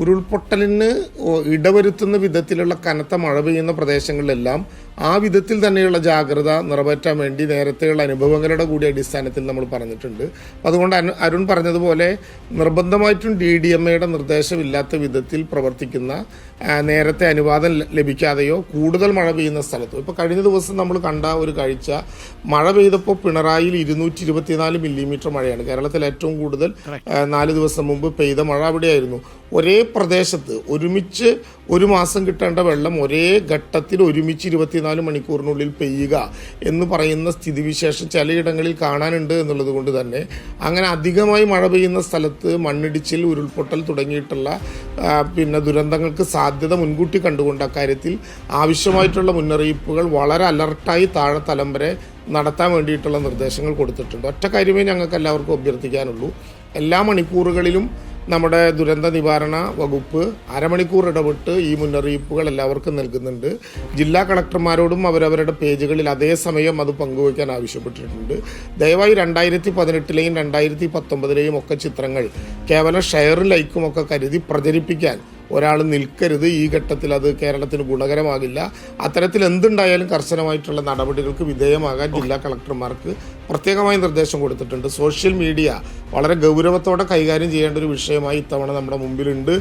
ഉരുൾപൊട്ടലിന് ഇടവരുത്തുന്ന വിധത്തിലുള്ള കനത്ത മഴ പെയ്യുന്ന പ്രദേശങ്ങളിലെല്ലാം ആ വിധത്തിൽ തന്നെയുള്ള ജാഗ്രത നിറവേറ്റാൻ വേണ്ടി നേരത്തെയുള്ള അനുഭവങ്ങളുടെ കൂടി അടിസ്ഥാനത്തിൽ നമ്മൾ പറഞ്ഞിട്ടുണ്ട്. അതുകൊണ്ട് അരുൺ പറഞ്ഞതുപോലെ നിർബന്ധമായിട്ടും ഡി ഡി എം എയുടെ നിർദ്ദേശമില്ലാത്ത വിധത്തിൽ പ്രവർത്തിക്കുന്ന നേരത്തെ അനുവാദം ലഭിക്കാതെയോ കൂടുതൽ മഴ പെയ്യുന്ന സ്ഥലത്തോ. ഇപ്പോൾ കഴിഞ്ഞ ദിവസം നമ്മൾ കണ്ട ഒരു കാഴ്ച മഴ പെയ്തപ്പോൾ പിണറായിൽ ഇരുന്നൂറ്റി ഇരുപത്തിനാല് മില്ലിമീറ്റർ മഴയാണ്. കേരളത്തിൽ ഏറ്റവും കൂടുതൽ നാല് ദിവസം മുമ്പ് പെയ്ത മഴ അവിടെയായിരുന്നു. ഒരേ പ്രദേശത്ത് ഒരുമിച്ച് ഒരു മാസം കിട്ടേണ്ട വെള്ളം ഒരേ ഘട്ടത്തിൽ ഒരുമിച്ച് ഇരുപത്തിനാല് മണിക്കൂറിനുള്ളിൽ പെയ്യുക എന്ന് പറയുന്ന സ്ഥിതിവിശേഷം ചിലയിടങ്ങളിൽ കാണാനുണ്ട് എന്നുള്ളത് കൊണ്ട് തന്നെ. അങ്ങനെ അധികമായി മഴ പെയ്യുന്ന സ്ഥലത്ത് മണ്ണിടിച്ചിൽ ഉരുൾപൊട്ടൽ തുടങ്ങിയിട്ടുള്ള പിന്നെ ദുരന്തങ്ങൾക്ക് സാധ്യത മുൻകൂട്ടി കണ്ടുകൊണ്ട് അക്കാര്യത്തിൽ ആവശ്യമായിട്ടുള്ള മുന്നറിയിപ്പുകൾ വളരെ അലർട്ടായി താഴെ തലം വരെ നടത്താൻ വേണ്ടിയിട്ടുള്ള നിർദ്ദേശങ്ങൾ കൊടുത്തിട്ടുണ്ട്. ഒറ്റ കാര്യമേ ഞങ്ങൾക്ക് എല്ലാവർക്കും അഭ്യർത്ഥിക്കാനുള്ളൂ. എല്ലാ മണിക്കൂറുകളിലും നമ്മുടെ ദുരന്ത നിവാരണ വകുപ്പ് അരമണിക്കൂർ ഇടപെട്ട് ഈ മുന്നറിയിപ്പുകൾ എല്ലാവർക്കും നൽകുന്നുണ്ട്. ജില്ലാ കളക്ടർമാരോടും അവരവരുടെ പേജുകളിൽ അതേസമയം അത് പങ്കുവയ്ക്കാൻ ആവശ്യപ്പെട്ടിട്ടുണ്ട്. ദയവായി രണ്ടായിരത്തി പതിനെട്ടിലെയും രണ്ടായിരത്തി പത്തൊമ്പതിലെയും ഒക്കെ ചിത്രങ്ങൾ കേവലം ഷെയറും ലൈക്കും ഒക്കെ കരുതി പ്രചരിപ്പിക്കാൻ ഒരാൾ നിൽക്കരുത് ഈ ഘട്ടത്തിൽ അത് കേരളത്തിന് ഗുണകരമാകില്ല. അത്തരത്തിൽ എന്തുണ്ടായാലും കർശനമായിട്ടുള്ള നടപടികൾക്ക് വിധേയമാകാൻ ജില്ലാ കളക്ടർമാർക്ക് പ്രത്യേകമായി നിർദ്ദേശം കൊടുത്തിട്ടുണ്ട്. സോഷ്യൽ മീഡിയ വളരെ ഗൗരവത്തോടെ കൈകാര്യം ചെയ്യേണ്ട ഒരു വിഷയമായി ഇത്തവണ നമ്മുടെ മുമ്പിലുണ്ട്.